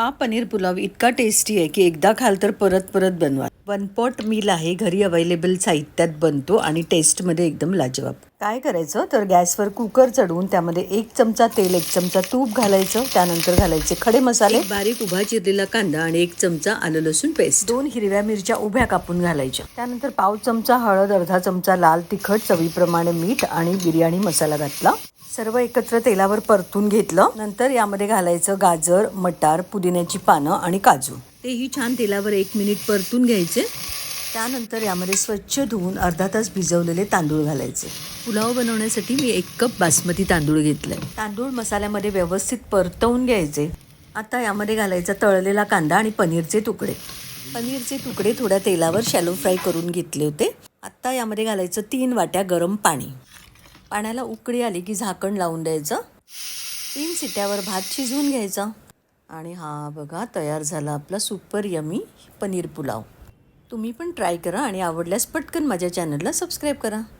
हा पनीर पुलाव इतका टेस्टी आहे की एकदा खाल तर परत परत बनवा. वन पॉट मील आहे घरी अवेलेबल साहित्यात बनतो आणि टेस्टमध्ये एकदम लाजवाब. काय करायचं? तर गॅसवर कुकर चढवून त्यामध्ये एक चमचा तेल एक चमचा तूप घालायचं. त्यानंतर घालायचे खडे मसाले. बारीक उभा चिरलेला कांदा आणि एक चमचा आलं लसूण पेस्ट दोन हिरव्या मिरच्या उभ्या कापून घालायच्या. त्यानंतर पाव चमचा हळद अर्धा चमचा लाल तिखट चवीप्रमाणे मीठ आणि बिर्याणी मसाला घातला. सर्व एकत्र तेलावर परतून घेतलं. नंतर यामध्ये घालायचं गाजर मटार पुदिन्याची पानं आणि काजू. तेही छान तेलावर एक मिनिट परतून घ्यायचे. त्यानंतर यामध्ये स्वच्छ धुवून अर्धा तास भिजवलेले तांदूळ घालायचे. पुलाव बनवण्यासाठी मी एक कप बासमती तांदूळ घेतलाय तांदूळ मसाल्यामध्ये व्यवस्थित परतवून घ्यायचे. आता यामध्ये घालायचा तळलेला कांदा आणि पनीरचे तुकडे. पनीरचे तुकडे थोड्या तेलावर शॅलो फ्राय करून घेतले होते. आत्ता यामध्ये घालायचं तीन वाट्या गरम पाणी. पाण्याला उकळी आली की झाकण लावून द्यायचं. तीन सिट्यावर भात शिजवून घ्यायचा. आणि हा बघा तयार झाला आपला सुपर यमी पनीर पुलाव. तुम्ही पण ट्राय करा आणि आवडल्यास पटकन माझ्या चॅनलला सबस्क्राईब करा.